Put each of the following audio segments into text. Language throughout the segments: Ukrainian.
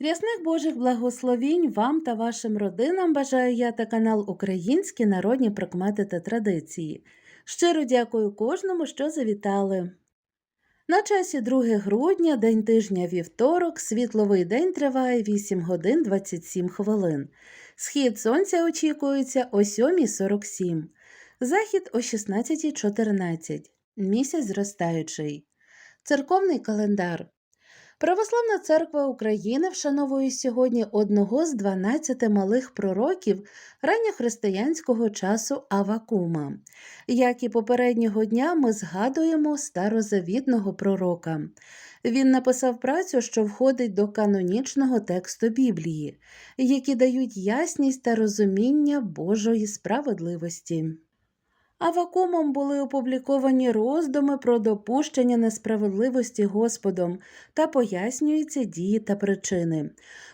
Рясних Божих благословінь вам та вашим родинам бажаю я та канал Українські народні прикмети та традиції. Щиро дякую кожному, що завітали. На часі 2 грудня, день тижня вівторок, світловий день триває 8 годин 27 хвилин. Схід сонця очікується о 7.47, захід о 16.14, місяць зростаючий. Церковний календар. Православна церква України вшановує сьогодні одного з 12 малих пророків ранньохристиянського часу Авакума. Як і попереднього дня, ми згадуємо старозавітного пророка. Він написав працю, що входить до канонічного тексту Біблії, які дають ясність та розуміння Божої справедливості. Авакумом були опубліковані роздуми про допущення несправедливості Господом та пояснюються дії та причини.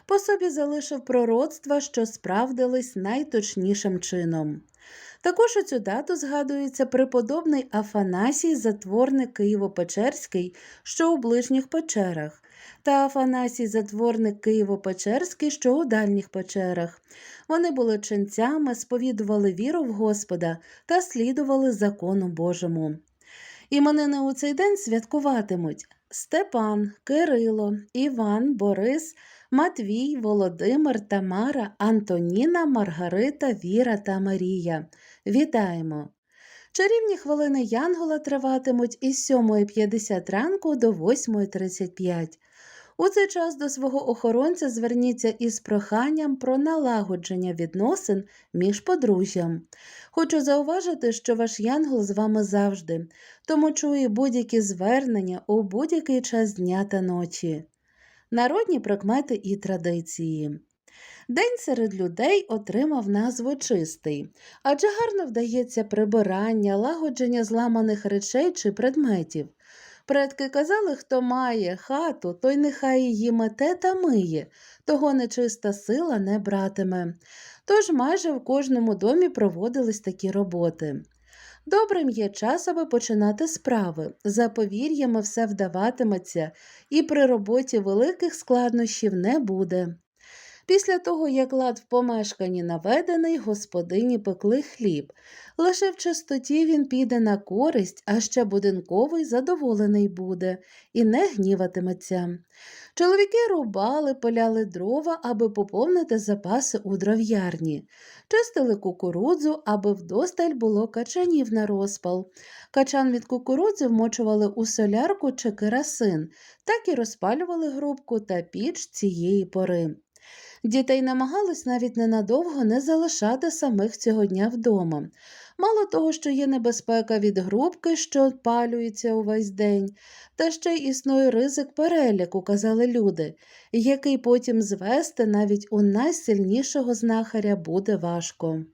По собі залишив пророцтва, що справдились найточнішим чином. Також у цю дату згадується преподобний Афанасій, затворник Києво-Печерський, що у ближніх печерах, та Афанасій, затворник Києво-Печерський, що у дальніх печерах. Вони були ченцями, сповідували віру в Господа та слідували закону Божому. Іменини у цей день святкуватимуть Степан, Кирило, Іван, Борис, Матвій, Володимир, Тамара, Антоніна, Маргарита, Віра та Марія. Вітаємо! Чарівні хвилини Янгола триватимуть із 7.50 ранку до 8.35. У цей час до свого охоронця зверніться із проханням про налагодження відносин між подружжям. Хочу зауважити, що ваш янгол з вами завжди, тому чує будь-які звернення у будь-який час дня та ночі. Народні прикмети і традиції. День серед людей отримав назву чистий, адже гарно вдається прибирання, лагодження зламаних речей чи предметів. Предки казали, хто має хату, той нехай її мете та миє, того нечиста сила не братиме. Тож майже в кожному домі проводились такі роботи. Добрим є час, аби починати справи. За повір'ями все вдаватиметься, і при роботі великих складнощів не буде. Після того, як лад в помешканні наведений, господині пекли хліб. Лише в чистоті він піде на користь, а ще будинковий задоволений буде і не гніватиметься. Чоловіки рубали, пиляли дрова, аби поповнити запаси у дров'ярні, чистили кукурудзу, аби вдосталь було качанів на розпал. Качан від кукурудзи вмочували у солярку чи керосин, так і розпалювали грубку та піч цієї пори. Дітей намагались навіть ненадовго не залишати самих цього дня вдома. Мало того, що є небезпека від грубки, що палюється увесь день, та ще й існує ризик переляку, казали люди, який потім звести навіть у найсильнішого знахаря буде важко.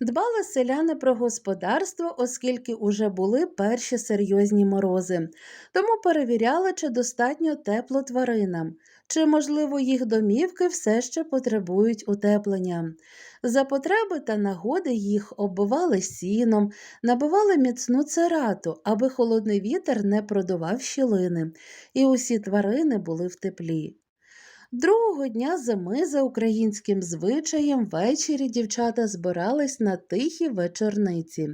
Дбали селяни про господарство, оскільки уже були перші серйозні морози, тому перевіряли, чи достатньо тепло тваринам, чи, можливо, їх домівки все ще потребують утеплення. За потреби та нагоди їх оббивали сіном, набивали міцну церату, аби холодний вітер не продував щілини, і усі тварини були в теплі. Другого дня зими за українським звичаєм ввечері дівчата збирались на тихі вечорниці.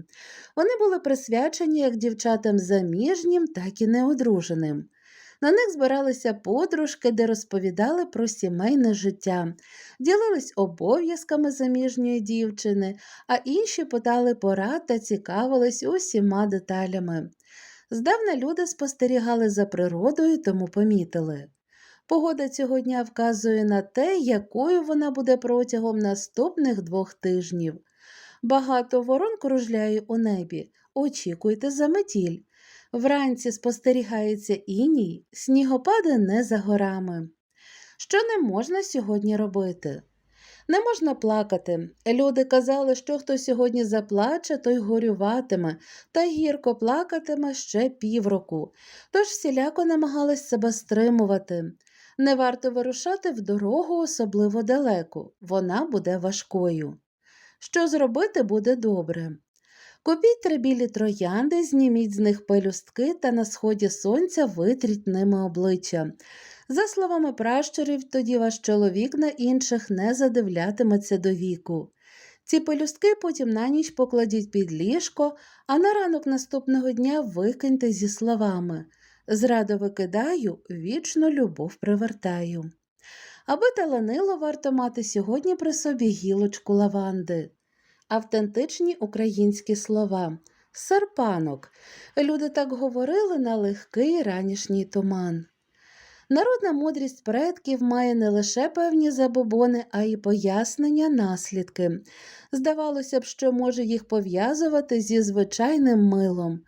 Вони були присвячені як дівчатам заміжнім, так і неодруженим. На них збиралися подружки, де розповідали про сімейне життя, ділились обов'язками заміжньої дівчини, а інші питали порад та цікавились усіма деталями. Здавна люди спостерігали за природою, тому помітили. Погода цього дня вказує на те, якою вона буде протягом наступних двох тижнів. Багато ворон кружляє у небі. Очікуйте заметіль. Вранці спостерігається іній, снігопади не за горами. Що не можна сьогодні робити? Не можна плакати. Люди казали, що хто сьогодні заплаче, той горюватиме, та гірко плакатиме ще півроку, тож всіляко намагались себе стримувати. Не варто вирушати в дорогу особливо далеко, вона буде важкою. Що зробити буде добре. Купіть три білі троянди, зніміть з них пелюстки та на сході сонця витріть ними обличчя. За словами пращурів, тоді ваш чоловік на інших не задивлятиметься до віку. Ці пелюстки потім на ніч покладіть під ліжко, а на ранок наступного дня викиньте зі словами Зраду викидаю, вічну любов привертаю. Аби таланило, варто мати сьогодні при собі гілочку лаванди. Автентичні українські слова. Серпанок. Люди так говорили на легкий ранішній туман. Народна мудрість предків має не лише певні забобони, а й пояснення, наслідки. Здавалося б, що може їх пов'язувати зі звичайним милом,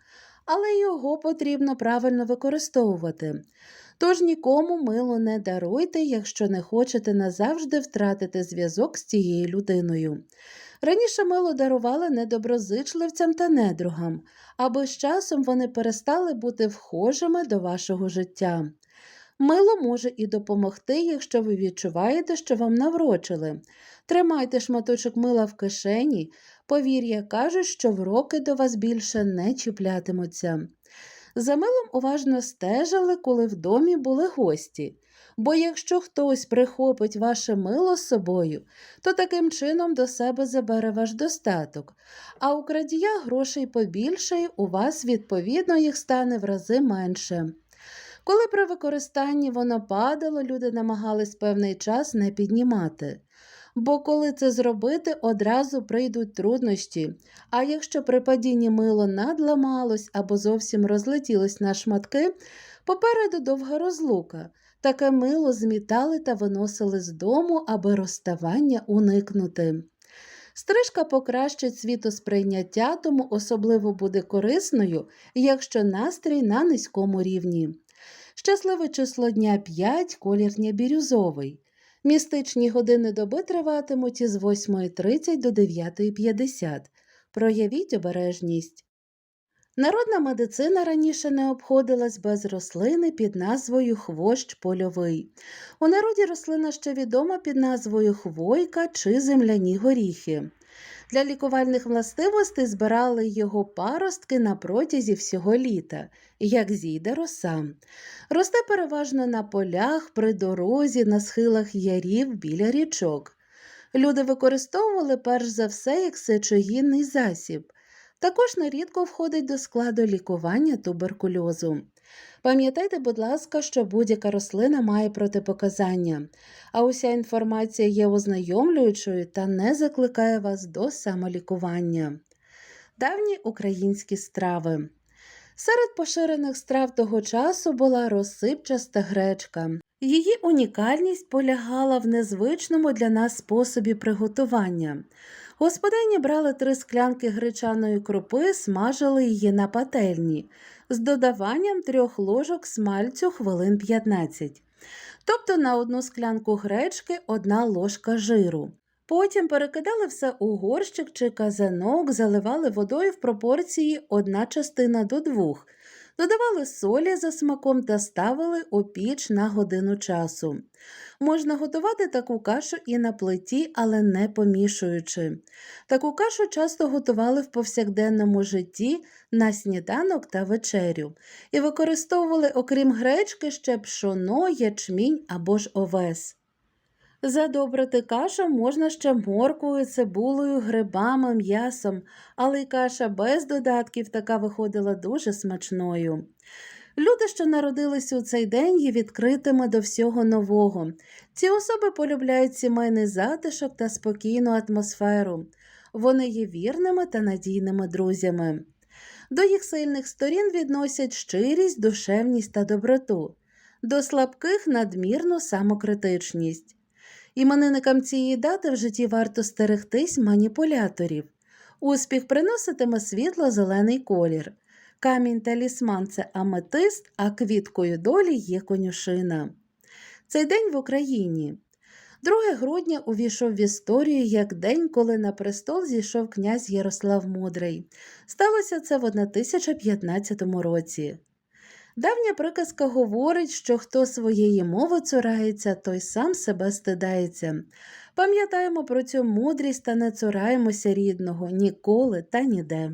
але його потрібно правильно використовувати. Тож нікому мило не даруйте, якщо не хочете назавжди втратити зв'язок з цією людиною. Раніше мило дарували недоброзичливцям та недругам, аби з часом вони перестали бути вхожими до вашого життя. Мило може і допомогти, якщо ви відчуваєте, що вам наврочили. Тримайте шматочок мила в кишені, повір'я кажуть, що вроки до вас більше не чіплятимуться. За милом уважно стежили, коли в домі були гості. Бо якщо хтось прихопить ваше мило з собою, то таким чином до себе забере ваш достаток, а у крадія грошей побільше, у вас, відповідно, їх стане в рази менше. Коли при використанні воно падало, люди намагались певний час не піднімати. Бо коли це зробити, одразу прийдуть труднощі. А якщо при падінні мило надламалось або зовсім розлетілось на шматки, попереду довга розлука. Таке мило змітали та виносили з дому, аби розставання уникнути. Стрижка покращить світосприйняття, тому особливо буде корисною, якщо настрій на низькому рівні. Щасливе число дня 5, колір дня бірюзовий. Містичні години доби триватимуть із 8.30 до 9.50. Проявіть обережність. Народна медицина раніше не обходилась без рослини під назвою хвощ польовий. У народі рослина ще відома під назвою хвойка чи земляні горіхи. Для лікувальних властивостей збирали його паростки на протязі всього літа, як зійде роса. Росте переважно на полях, при дорозі, на схилах ярів біля річок. Люди використовували перш за все як сечогінний засіб. Також нерідко входить до складу лікування туберкульозу. Пам'ятайте, будь ласка, що будь-яка рослина має протипоказання, а уся інформація є ознайомлюючою та не закликає вас до самолікування. Давні українські страви. Серед поширених страв того часу була розсипчаста гречка. Її унікальність полягала в незвичному для нас способі приготування. Господині брали три склянки гречаної крупи, смажили її на пательні з додаванням трьох ложок смальцю хвилин 15. Тобто на одну склянку гречки одна ложка жиру. Потім перекидали все у горщик чи казанок, заливали водою в пропорції одна частина до двох, додавали солі за смаком та ставили у піч на годину часу. Можна готувати таку кашу і на плиті, але не помішуючи. Таку кашу часто готували в повсякденному житті на сніданок та вечерю і використовували, окрім гречки, ще пшоно, ячмінь або ж овес. Задобрити кашу можна ще морквою, цибулею, грибами, м'ясом, але й каша без додатків така виходила дуже смачною. Люди, що народилися у цей день, є відкритими до всього нового. Ці особи полюбляють сімейний затишок та спокійну атмосферу. Вони є вірними та надійними друзями. До їх сильних сторін відносять щирість, душевність та доброту, до слабких надмірну самокритичність. Іменинникам цієї дати в житті варто стерегтись маніпуляторів. Успіх приноситиме світло-зелений колір. Камінь талісман це аметист, а квіткою долі є конюшина. Цей день в Україні. 2 грудня увійшов в історію як день, коли на престол зійшов князь Ярослав Мудрий. Сталося це в 1015 році. Давня приказка говорить, що хто своєї мови цурається, той сам себе стидається. Пам'ятаємо про цю мудрість та не цураємося рідного ніколи та ніде.